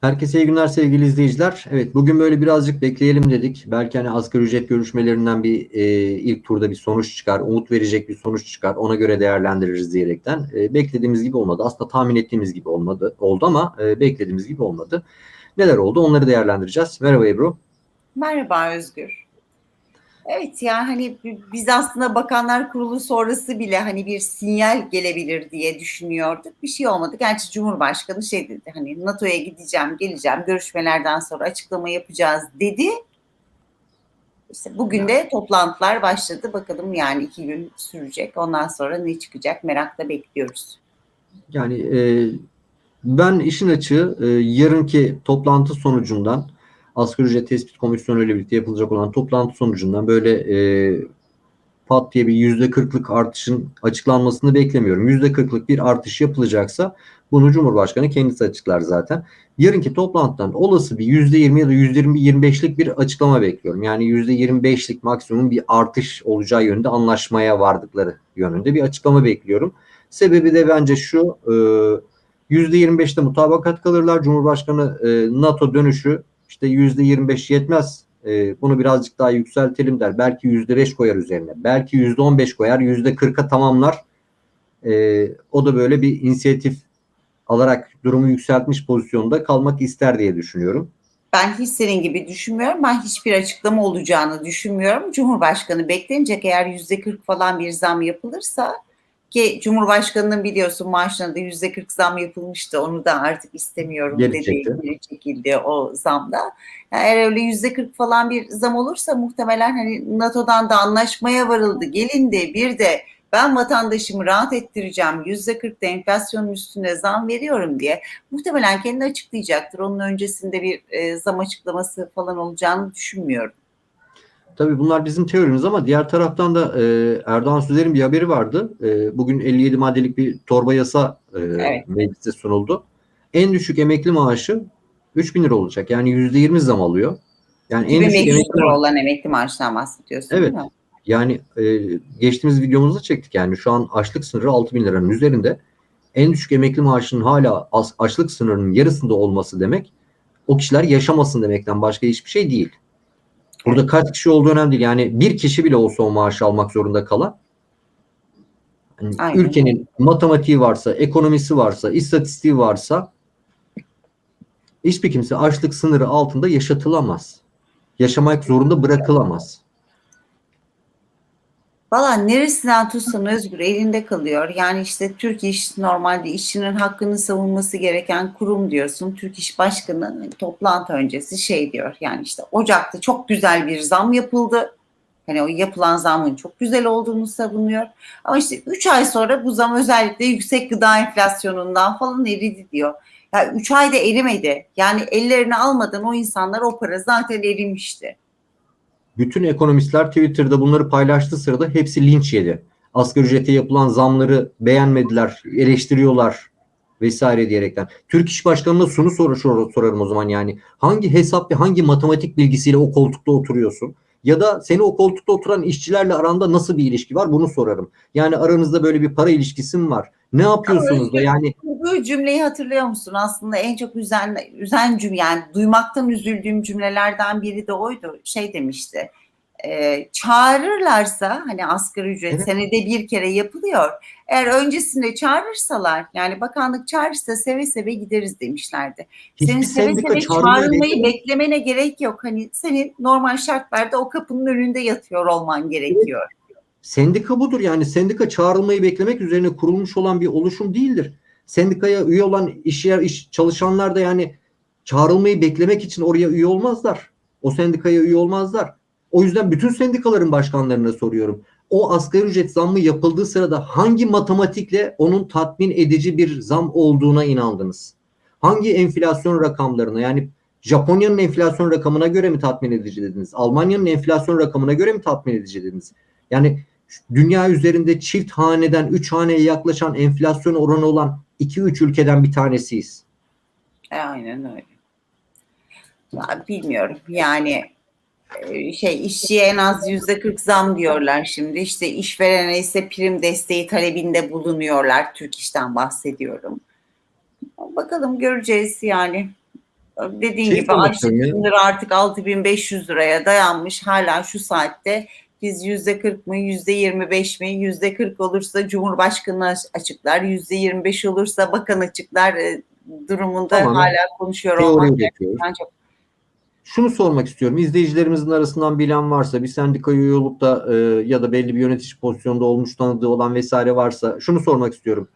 Herkese iyi günler sevgili izleyiciler. Evet bugün böyle birazcık bekleyelim dedik. Belki hani asgari ücret görüşmelerinden bir e, ilk turda bir sonuç çıkar. Umut verecek bir sonuç çıkar. Ona göre değerlendiririz diyerekten. E, beklediğimiz gibi olmadı. Aslında tahmin ettiğimiz gibi olmadı. Oldu ama e, beklediğimiz gibi olmadı. Neler oldu onları değerlendireceğiz. Merhaba Ebru. Merhaba Özgür. Evet yani hani biz aslında Bakanlar Kurulu sonrası bile hani bir sinyal gelebilir diye düşünüyorduk. Bir şey olmadı. Gerçi Cumhurbaşkanı şey dedi hani NATO'ya gideceğim, geleceğim, görüşmelerden sonra açıklama yapacağız dedi. İşte bugün de toplantılar başladı. Bakalım yani iki gün sürecek. Ondan sonra ne çıkacak merakla bekliyoruz. Yani e, ben işin açığı e, yarınki toplantı sonucundan Asgari Ücret Tespit Komisyonu ile birlikte yapılacak olan toplantı sonucundan böyle e, pat diye bir yüzde kırklık artışın açıklanmasını beklemiyorum. Yüzde kırklık bir artış yapılacaksa bunu Cumhurbaşkanı kendisi açıklar zaten. Yarınki toplantıdan olası bir yüzde yirmi ya da yüzde yirmi beşlik bir açıklama bekliyorum. Yani yüzde yirmi beşlik maksimum bir artış olacağı yönünde anlaşmaya vardıkları yönünde bir açıklama bekliyorum. Sebebi de bence şu yüzde yirmi beşte mutabakat kalırlar. Cumhurbaşkanı e, NATO dönüşü işte yüzde yirmi beş yetmez. E, bunu birazcık daha yükseltelim der. Belki yüzde beş koyar üzerine. Belki yüzde on beş koyar. Yüzde kırka tamamlar. E, o da böyle bir inisiyatif alarak durumu yükseltmiş pozisyonda kalmak ister diye düşünüyorum. Ben hiç senin gibi düşünmüyorum. Ben hiçbir açıklama olacağını düşünmüyorum. Cumhurbaşkanı beklenecek eğer yüzde kırk falan bir zam yapılırsa ki Cumhurbaşkanının biliyorsun maaşlarına da yüzde kırk zam yapılmıştı. Onu da artık istemiyorum Geri dedi. çekti. Geri çekildi o zamda. Yani eğer öyle yüzde kırk falan bir zam olursa muhtemelen hani NATO'dan da anlaşmaya varıldı. Gelindi bir de ben vatandaşımı rahat ettireceğim. Yüzde kırk da enflasyonun üstüne zam veriyorum diye. Muhtemelen kendini açıklayacaktır. Onun öncesinde bir e, zam açıklaması falan olacağını düşünmüyorum. Tabii bunlar bizim teorimiz ama diğer taraftan da e, Erdoğan Süzer'in bir haberi vardı. E, bugün 57 maddelik bir torba yasa e, Evet. meclise sunuldu. En düşük emekli maaşı 3000 lira olacak. Yani %20 zam alıyor. Yani en düşük 2500 emekli lira olan emekli maaşından bahsediyorsun Evet. değil mi? Yani e, geçtiğimiz videomuzda çektik yani şu an açlık sınırı 6000 liranın üzerinde. En düşük emekli maaşının hala açlık sınırının yarısında olması demek o kişiler yaşamasın demekten başka hiçbir şey değil. Burada kaç kişi olduğu önemli değil. Yani bir kişi bile olsa o maaşı almak zorunda kalan yani Aynen. ülkenin matematiği varsa, ekonomisi varsa, istatistiği varsa hiçbir kimse açlık sınırı altında yaşatılamaz. Yaşamak zorunda bırakılamaz. Valla neresinden tutsan Özgür elinde kalıyor. Yani işte Türk İş normalde işçinin hakkını savunması gereken kurum diyorsun. Türk İş Başkanı toplantı öncesi şey diyor. Yani işte Ocak'ta çok güzel bir zam yapıldı. Hani o yapılan zamın çok güzel olduğunu savunuyor. Ama işte 3 ay sonra bu zam özellikle yüksek gıda enflasyonundan falan eridi diyor. Ya 3 ayda erimedi. Yani ellerine almadan o insanlar o para zaten erimişti. Bütün ekonomistler Twitter'da bunları paylaştığı sırada hepsi linç yedi. Asgari ücrete yapılan zamları beğenmediler, eleştiriyorlar vesaire diyerekten. Türk İş Başkanı'na şunu sor, sor- sorarım o zaman yani. Hangi hesap ve hangi matematik bilgisiyle o koltukta oturuyorsun? Ya da seni o koltukta oturan işçilerle aranda nasıl bir ilişki var bunu sorarım. Yani aranızda böyle bir para ilişkisi mi var? Ne yapıyorsunuz da yani Bu cümleyi hatırlıyor musun? Aslında en çok üzen, üzen cümle yani duymaktan üzüldüğüm cümlelerden biri de oydu. Şey demişti. E, çağırırlarsa hani asgari ücret Evet. senede bir kere yapılıyor. Eğer öncesinde çağırırsalar yani bakanlık çağırırsa seve seve gideriz demişlerdi. hiçbir Senin seve seve çağrılmayı beklemene gerek yok. Hani senin normal şartlarda o kapının önünde yatıyor olman gerekiyor. Sendika budur yani sendika çağrılmayı beklemek üzerine kurulmuş olan bir oluşum değildir. Sendikaya üye olan iş yer iş çalışanlar da yani çağrılmayı beklemek için oraya üye olmazlar. O sendikaya üye olmazlar. O yüzden bütün sendikaların başkanlarına soruyorum. O asgari ücret zammı yapıldığı sırada hangi matematikle onun tatmin edici bir zam olduğuna inandınız? Hangi enflasyon rakamlarına yani Japonya'nın enflasyon rakamına göre mi tatmin edici dediniz? Almanya'nın enflasyon rakamına göre mi tatmin edici dediniz? Yani dünya üzerinde çift haneden 3 haneye yaklaşan enflasyon oranı olan 2-3 ülkeden bir tanesiyiz. E, aynen öyle. Ya, bilmiyorum yani e, şey işçiye en az yüzde 40 zam diyorlar şimdi işte işverene ise prim desteği talebinde bulunuyorlar Türk İş'ten bahsediyorum. Bakalım göreceğiz yani Dediğin Şey gibi sormak açlık istiyorum ya. sınırı artık 6500 liraya dayanmış. Hala şu saatte biz yüzde 40 mı, yüzde 25 mi, yüzde 40 olursa Cumhurbaşkanı açıklar, yüzde 25 olursa bakan açıklar e, durumunda Tamamen hala konuşuyor olmak çok Şunu sormak istiyorum. İzleyicilerimizin arasından bilen varsa, bir sendika üye olup da e, ya da belli bir yönetici pozisyonda olmuş tanıdığı olan vesaire varsa şunu sormak istiyorum.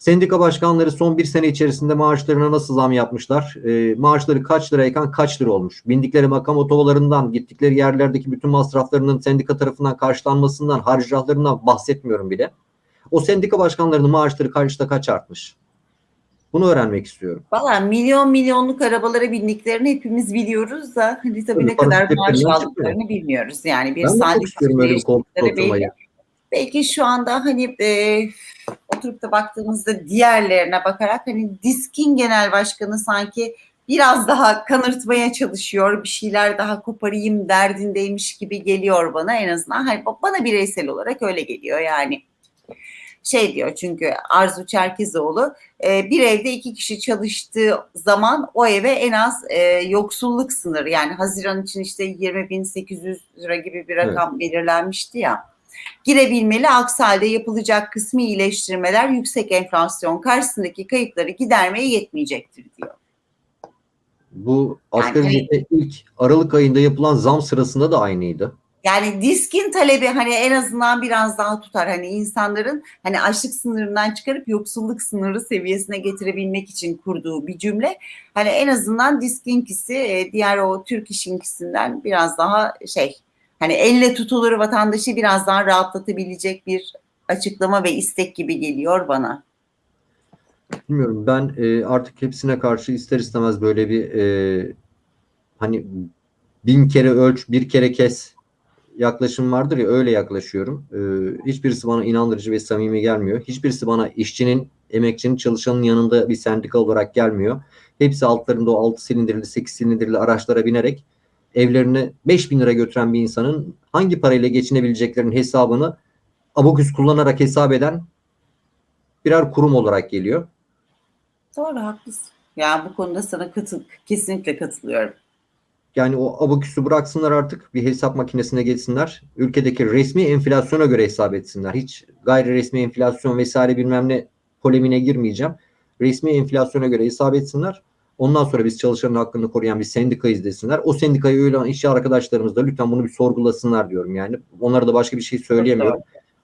Sendika başkanları son bir sene içerisinde maaşlarına nasıl zam yapmışlar? E, maaşları kaç lirayken kaç lira olmuş? Bindikleri makam otobalarından, gittikleri yerlerdeki bütün masraflarının sendika tarafından karşılanmasından, harcırahlarından bahsetmiyorum bile. O sendika başkanlarının maaşları kaçta kaç artmış? Bunu öğrenmek istiyorum. Valla milyon milyonluk arabalara bindiklerini hepimiz biliyoruz da hani tabii ne kadar maaş aldıklarını bilmiyoruz. Yani bir Ben istiyorum öyle bir koltukta belli. Belki şu anda hani e, oturup da baktığımızda diğerlerine bakarak hani diskin genel başkanı sanki biraz daha kanırtmaya çalışıyor. Bir şeyler daha koparayım derdindeymiş gibi geliyor bana en azından. Hani bana bireysel olarak öyle geliyor yani. Şey diyor çünkü Arzu Çerkezoğlu e, bir evde iki kişi çalıştığı zaman o eve en az e, yoksulluk sınırı yani Haziran için işte 20.800 lira gibi bir rakam belirlenmişti ya girebilmeli. Aksi halde yapılacak kısmi iyileştirmeler yüksek enflasyon karşısındaki kayıpları gidermeye yetmeyecektir diyor. Bu asgari Yani- ücrete ilk Aralık ayında yapılan zam sırasında da aynıydı. Yani diskin talebi hani en azından biraz daha tutar. Hani insanların hani açlık sınırından çıkarıp yoksulluk sınırı seviyesine getirebilmek için kurduğu bir cümle. Hani en azından diskinkisi e, diğer o Türk işinkisinden biraz daha şey hani elle tutulur vatandaşı biraz daha rahatlatabilecek bir açıklama ve istek gibi geliyor bana. Bilmiyorum ben e, artık hepsine karşı ister istemez böyle bir e, hani bin kere ölç bir kere kes yaklaşım vardır ya öyle yaklaşıyorum. E, hiçbirisi bana inandırıcı ve samimi gelmiyor. Hiçbirisi bana işçinin, emekçinin, çalışanın yanında bir sendika olarak gelmiyor. Hepsi altlarında o 6 silindirli, 8 silindirli araçlara binerek evlerine 5000 lira götüren bir insanın hangi parayla geçinebileceklerinin hesabını abaküs kullanarak hesap eden birer kurum olarak geliyor. Doğru haklısın. Yani bu konuda sana katıl kesinlikle katılıyorum. Yani o abaküsü bıraksınlar artık bir hesap makinesine geçsinler. Ülkedeki resmi enflasyona göre hesap etsinler. Hiç gayri resmi enflasyon vesaire bilmem ne polemine girmeyeceğim. Resmi enflasyona göre hesap etsinler. Ondan sonra biz çalışanın hakkını koruyan bir sendikayız desinler. O sendikaya üye olan işçi arkadaşlarımız da lütfen bunu bir sorgulasınlar diyorum yani. Onlara da başka bir şey söyleyemiyorum.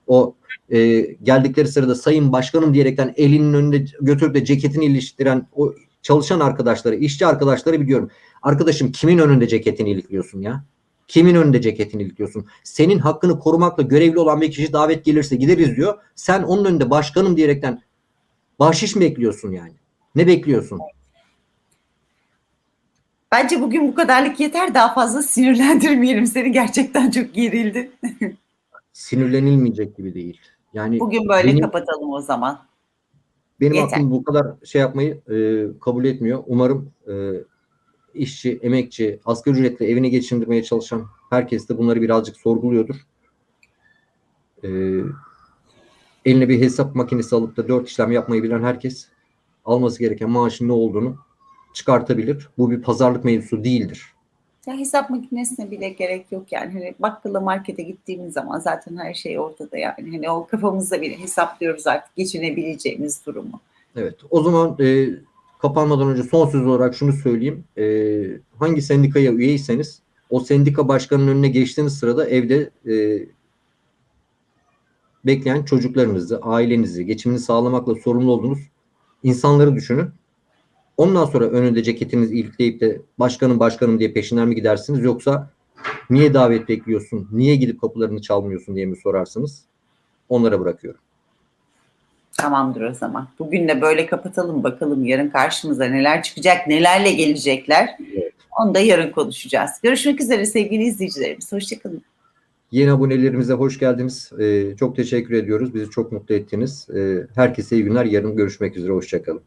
O e, geldikleri sırada sayın başkanım diyerekten elinin önünde götürüp de ceketini iliştiren o çalışan arkadaşları, işçi arkadaşları biliyorum. Arkadaşım kimin önünde ceketini ilikliyorsun ya? Kimin önünde ceketini ilikliyorsun? Senin hakkını korumakla görevli olan bir kişi davet gelirse gideriz diyor. Sen onun önünde başkanım diyerekten bahşiş mi bekliyorsun yani? Ne bekliyorsun? Bence bugün bu kadarlık yeter. Daha fazla sinirlendirmeyelim seni. Gerçekten çok gerildin. Sinirlenilmeyecek gibi değil. Yani Bugün böyle benim, kapatalım o zaman. benim yeter. aklım bu kadar şey yapmayı e, kabul etmiyor. Umarım e, işçi, emekçi, asgari ücretle evini geçindirmeye çalışan herkes de bunları birazcık sorguluyordur. E, eline bir hesap makinesi alıp da dört işlem yapmayı bilen herkes alması gereken maaşın ne olduğunu çıkartabilir. Bu bir pazarlık mevzusu değildir. Ya hesap makinesine bile gerek yok yani. Hani bakkala markete gittiğimiz zaman zaten her şey ortada yani. Hani o kafamızda bile hesaplıyoruz artık geçinebileceğimiz durumu. Evet. O zaman e, kapanmadan önce son söz olarak şunu söyleyeyim. E, hangi sendikaya üyeyseniz o sendika başkanının önüne geçtiğiniz sırada evde e, bekleyen çocuklarınızı, ailenizi, geçimini sağlamakla sorumlu olduğunuz insanları düşünün. Ondan sonra önünde ceketinizi ilikleyip de başkanım başkanım diye peşinden mi gidersiniz yoksa niye davet bekliyorsun, niye gidip kapılarını çalmıyorsun diye mi sorarsınız? Onlara bırakıyorum. Tamamdır o zaman. Bugün de böyle kapatalım bakalım yarın karşımıza neler çıkacak, nelerle gelecekler. Evet. Onu da yarın konuşacağız. Görüşmek üzere sevgili izleyicilerimiz. Hoşçakalın. Yeni abonelerimize hoş geldiniz. Ee, çok teşekkür ediyoruz. Bizi çok mutlu ettiniz. Ee, herkese iyi günler. Yarın görüşmek üzere. Hoşçakalın.